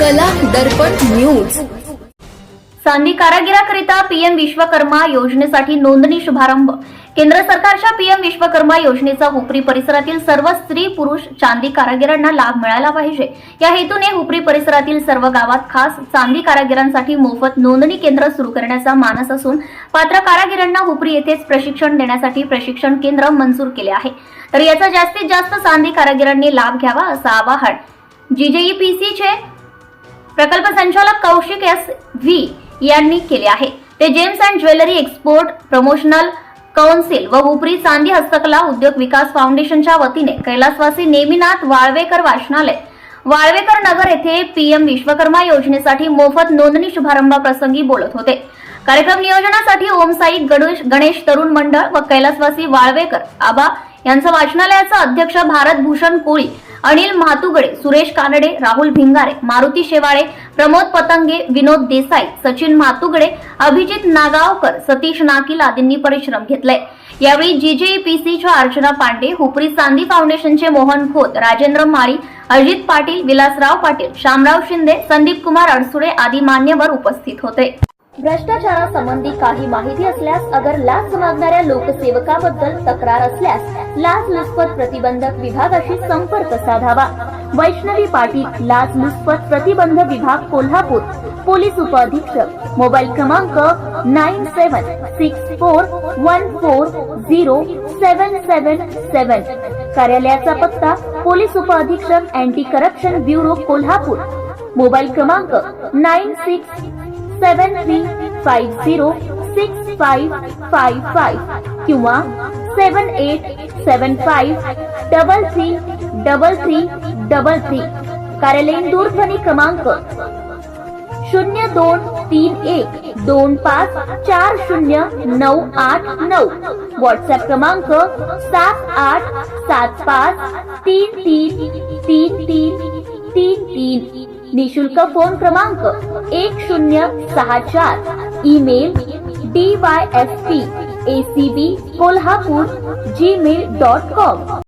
कला दर्पण न्यूज. चांदी कारागिराकरिता पीएम विश्वकर्मा योजनेसाठी नोंदणी शुभारंभ. केंद्र सरकारच्या पीएम विश्वकर्मा योजनेचा हुपरी परिसरातील सर्व स्त्री पुरुष चांदी कारागिरांना लाभ मिळाला पाहिजे. या हेतूने हुपरी परिसरातील सर्व गावात खास चांदी कारागिरांसाठी मोफत नोंदणी केंद्र सुरू करण्याचा मानस असून पात्र कारागिरांना हुपरी येथेच प्रशिक्षण देण्यासाठी प्रशिक्षण केंद्र मंजूर केले आहे. तर याचा जास्तीत जास्त चांदी कारागिरांनी लाभ घ्यावा असं आवाहन. जीजेईपीसीचे प्रकल्प संचालक कौशिक एस व्ही यांनी केले आहे. ते gems and jewellery export promotional council व उपरी चांदी हस्तकला उद्योग विकास फाउंडेशनच्या वतीने कैलासवासी नेमिनाथ वाळवेकर वाचनालय वाळवेकर नगर येथे पीएम विश्वकर्मा योजनेसाठी मोफत नोंदणी शुभारंभाप्रसंगी बोलत होते. कार्यक्रम नियोजनासाठी ओमसाई गणेश गणेश तरुण मंडळ व कैलासवासी वाळवेकर आबा यांचं वाचनालयाचं अध्यक्ष भारत भूषण कोळी अनिल म्हातुगडे सुरेश कानडे राहुल भिंगारे मारुती शेवाळे प्रमोद पतंगे विनोद देसाई सचिन म्हातुगडे अभिजित नागावकर सतीश नाकील आदींनी परिश्रम घेतले. यावेळी जीजेईपीसीच्या अर्चना पांडे हुपरी चांदी फाउंडेशनचे मोहन खोत राजेंद्र माळी अजित पाटील विलासराव पाटील शामराव शिंदे संदीप कुमार अडसुळे आदी मान्यवर उपस्थित होते. भ्रष्टाचारासंबंधी काही माहिती असल्यास अगर लाच मागणाऱ्या लोकसेवकाबद्दल तक्रार असल्यास लाच लुचपत प्रतिबंधक विभागाशी संपर्क साधावा. वैष्णवी पाटील लाच लुचपत प्रतिबंध विभाग कोल्हापूर. पोलीस उपअधीक्षक मोबाईल क्रमांक nine seven six four one four zero seven seven seven. कार्यालयाचा पत्ता पोलीस उपअधीक्षक anti corruption bureau Kolhapur. Mobile क्रमांक nine six seven three five zero six five five five किंवा seven eight seven five double three double three double three कार्यालयीन दूरध्वनी क्रमांक शून्य दोन तीन एक दोन पाच चार शून्य नऊ आठ नऊ. व्हॉट्सअप क्रमांक सात आठ सात पाच तीन तीन तीन तीन तीन तीन. निशुल्क फोन क्रमांक एक शून्य सहा चार. Email D Y S P A C B Kolhapur Gmail dot com